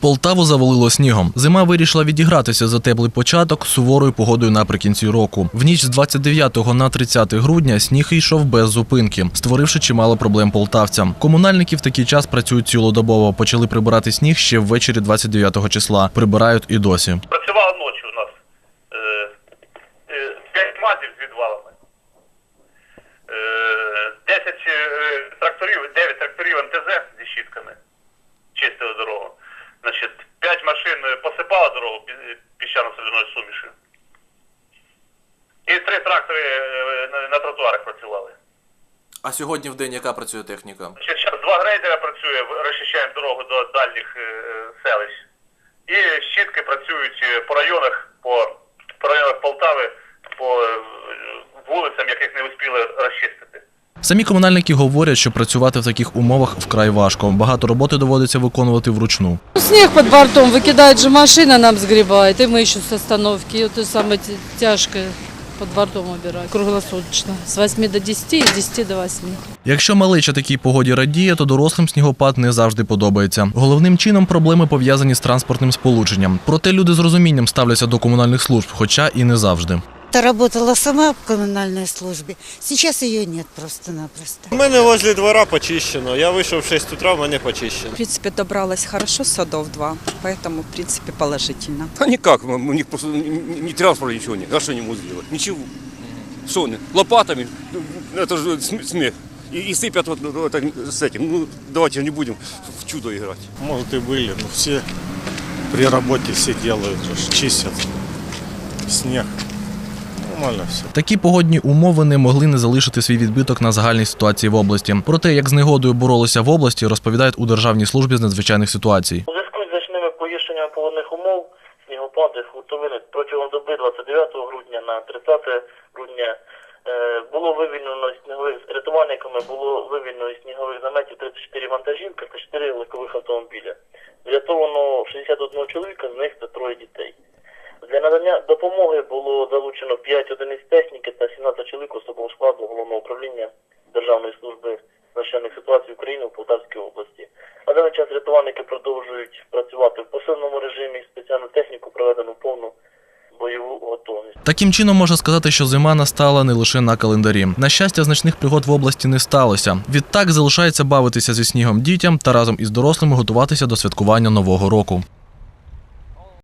Полтаву завалило снігом. Зима вирішила відігратися за теплий початок суворою погодою наприкінці року. В ніч з 29 на 30 грудня сніг йшов без зупинки, створивши чимало проблем полтавцям. Комунальники в такий час працюють цілодобово. Почали прибирати сніг ще ввечері 29 числа. Прибирають і досі. Працювала ночі у нас е, е, 5 мазів з відвалами. Е, 10 е, тракторів, 9 тракторів МТЗ зі щітками чистили дорогу. Значить, 5 машин е, посипала дорогу пі- піщано-соляною сумішю. І 3 трактори е, на, тротуарах працювали. А сьогодні в день яка працює техніка? Зараз два грейдера працює, розчищаємо дорогу до дальніх е, селищ. І щітки працюють е, по районах, по, по районах Полтави, по е, вулицям, яких не успіли розчистити. Самі комунальники говорять, що працювати в таких умовах вкрай важко. Багато роботи доводиться виконувати вручну. Ну, Снег под бортом выкидает же машина, нам сгребает, и мы еще с остановки. И это самое тя- тяжкое под бортом убирать круглосуточно. С 8 до 10 и с 10 до 8. Якщо малеча такій погоді радіє, то дорослим снігопад не завжди подобається. Головним чином проблеми пов'язані з транспортним сполученням. Проте люди з розумінням ставляться до комунальних служб, хоча і не завжди. Я работала сама в коммунальной службе. Сейчас ее нет просто-напросто. У мене возле двора почищено. Я вийшов в 6 утра, в мене почищено. В принципе, добралась хорошо, садов два, поэтому, в принципе, положительно. А никак, у них просто ни, ни транспорта ничего нет. А что они могут сделать? Ничего. Что они? Лопатами? Ну, Это же см- смех. И, и сыпят вот, ну, это, с этим. Ну, давайте не будем в чудо играть. Может и были, но все при работе все делают, же ж, чистят снег. Нормально все. Такі погодні умови не могли не залишити свій відбиток на загальній ситуації в області. Про те, як з негодою боролися в області, розповідають у Державній службі з надзвичайних ситуацій. У зв'язку з значними погіршеннями погодних умов снігопади хуртовини протягом доби 29 грудня на 30 грудня е, було вивільнено снігових рятувальниками було вивільнено із снігових заметів 34 вантажівки та 4 легкових автомобіля. Врятовано 61 чоловіка, з них це троє дітей. Надання допомоги було залучено 5 одиниць техніки та 17 чоловік особового складу головного управління Державної служби надзвичайних ситуацій України у Полтавській області. На даний час рятувальники продовжують працювати в посиленому режимі, спеціальну техніку проведено повну бойову готовність. Таким чином можна сказати, що зима настала не лише на календарі. На щастя, значних пригод в області не сталося. Відтак залишається бавитися зі снігом дітям та разом із дорослими готуватися до святкування нового року.